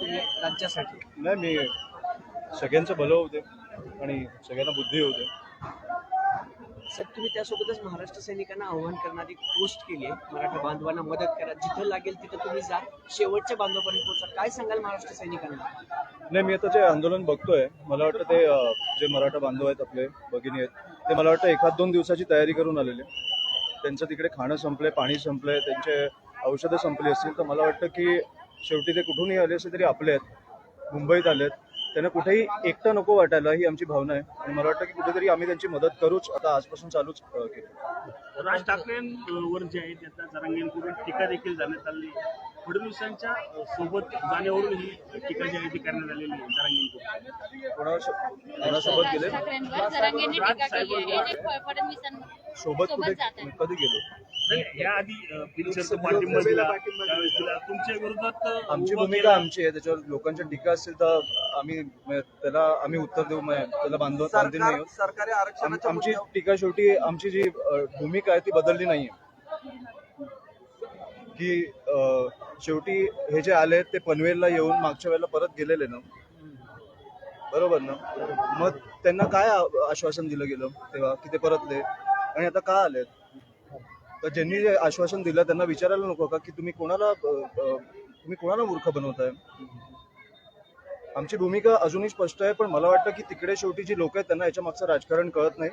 तुम्ही राज्यासाठी? नाही मी सगळ्यांचं भलं होते आणि सगळ्यांना बुद्धी होते सर तुम्ही त्यासोबतच महाराष्ट्र सैनिकांना आव्हान करणारी पोस्ट केली आहे. मराठा बांधवांना मदत करा. जिथं लागेल तिथं तुम्ही जा. शेवटच्या बांधवापर्यंत पोहोचा. काय सांगाल महाराष्ट्र सैनिकांना? नाही मी आता जे आंदोलन बघतोय मला वाटतं ते अं, जे मराठा बांधव आहेत आपले भगिनी आहेत ते मला वाटतं एखाद दोन दिवसाची तयारी करून आलेले त्यांचं तिकडे खाणं संपलंय पाणी संपलंय त्यांचे औषधं संपली असतील तर मला वाटतं की शेवटी ते कुठूनही आले असले तरी आपले आहेत. मुंबईत आलेत. त्यांना कुठेही एकटं नको वाटायला ही आमची भावना आहे. आणि मला वाटतं की कुठेतरी आम्ही त्यांची मदत करूच. आता आजपासून चालूच केली. राज ठाकरेंवर जे आहे त्याचा जरांगेंकडून टीका देखील जाण्यात आली. फडणवीसांच्या सोबत जाण्यावरून ही टीका जी आहे ती करण्यात आलेली आहे जरांगेंकडून कोणासोबत गेले फडणवीसांवर सोबत कुठे. कधी गेलो? नाही, याआधी अ, पिक्चरचा पाठिंबा दिला. त्यावेळेस दिला. तुमच्या विरोधात अ, आमची उभा भूमिका केला. आमची आहे. त्याच्यावर लोकांच्या टीका असतील तर आम्ही म- त्याला आम्ही उत्तर देऊ. म- त्याला बांधव बांधील नाही आहोत. सरकारी आम- आमची टीका शेवटी आमची जी अ, भूमिका आहे ती बदलली नाहीये. की अ, शेवटी हे जे आले ते पनवेलला येऊन मागच्या वेळेला परत गेलेले ना? बरोबर ना? मग त्यांना काय आ- आश्वासन दिलं गेलं तेव्हा? की ते परतले? आणि आता का आलेत? तर ज्यांनी जे आश्वासन दिलं त्यांना विचारायला नको का की तुम्ही कोणाला अ, अ, तुम्ही कोणाला मूर्ख बनवताय? आमची भूमिका अजूनही स्पष्ट आहे पण मला वाटतं की तिकडे शेवटी जी लोक आहेत त्यांना याच्या मागचं राजकारण कळत नाही.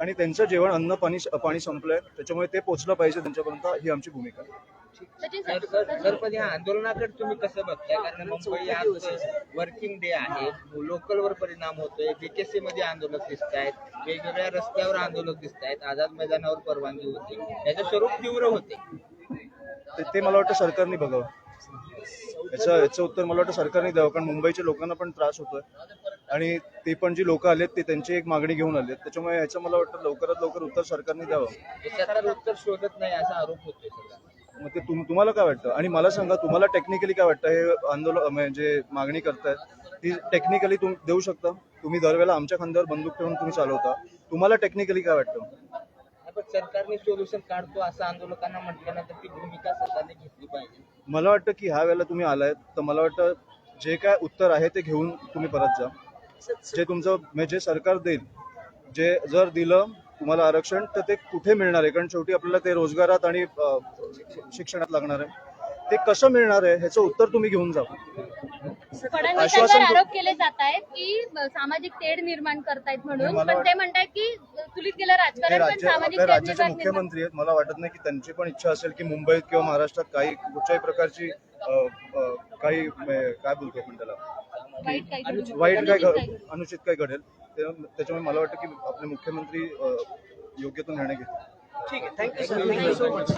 आणि त्यांचं जेवण अन्न पाणी पाणी संपलंय त्याच्यामुळे ते पोचलं पाहिजे त्यांच्यापर्यंत ही आमची भूमिका. आहे सर सर या आंदोलनाकडे तुम्ही कसं बघताय? कारण मुंबई आज वर्किंग डे आहे. लोकलवर परिणाम होतोय. बीकेसी मध्ये आंदोलक दिसत आहेत वेगवेगळ्या रस्त्यावर आंदोलक दिसत आहेत आझाद मैदानावर परवानगी होती. त्याचं स्वरूप तीव्र होते. ते ते मला वाटतं सरकारने बघावं. याचं याचं उत्तर मला वाटतं सरकारने द्यावं. कारण मुंबईच्या लोकांना पण त्रास होतोय. आणि ते पण जी लोक आलेत ते त्यांची एक मागणी घेऊन आलेत. त्याच्यामुळे याचं मला वाटतं लवकरात लवकर उत्तर सरकारने द्यावं. उत्तर शोधत नाही असा आरोप होतोय सगळा. मग ते तुम तुम्हाला काय वाटतं? आणि मला सांगा तुम्हाला टेक्निकली काय वाटतं? हे आंदोलन म्हणजे मागणी करतायत ती टेक्निकली तुम्ही देऊ शकता? तुम्ही दरवेळेला आमच्या खांद्यावर बंदूक ठेवून तुम्ही चालवता. तुम्हाला टेक्निकली काय वाटतं? सरकारने सोल्युशन काढतो असं आंदोलकांना म्हटल्यानंतर ती भूमिका सरकारने घेतली पाहिजे. मला वाटतं की ह्या वेळेला तुम्ही आलायत तर मला वाटतं जे काय उत्तर आहे ते घेऊन तुम्ही परत जा. जे तुमचं म्हणजे जे सरकार देईल जे जर दिलं तुम्हाला आरक्षण तर ते कुठे मिळणार आहे? कारण शेवटी आपल्याला ते रोजगारात आणि शिक्षणात लागणार आहे. ते कसं मिळणार आहे? ह्याचं उत्तर तुम्ही घेऊन जा. फडणवीसांवर आरोप केले जात आहेत की सामाजिक तेढ निर्माण करतायत म्हणून. पण ते म्हणतात की गेलं राजकारण पण राज्य सामाजिक आपल्या तेढ राज्याचे निर्माण निर्माण- मुख्यमंत्री आहेत. मला वाटत नाही की त्यांची पण इच्छा असेल की मुंबईत किंवा महाराष्ट्रात काही कुठच्याही प्रकारची अ, अ, काही काय बोलतो आपण त्याला? वाईट काही घडू- वाईट काय अनुचित घड- अनुचित काय घडेल. त्याच्यामुळे मला वाटतं की आपले मुख्यमंत्री योग्य तो निर्णय घेतील. ठीक आहे. Thank you sir thank you so much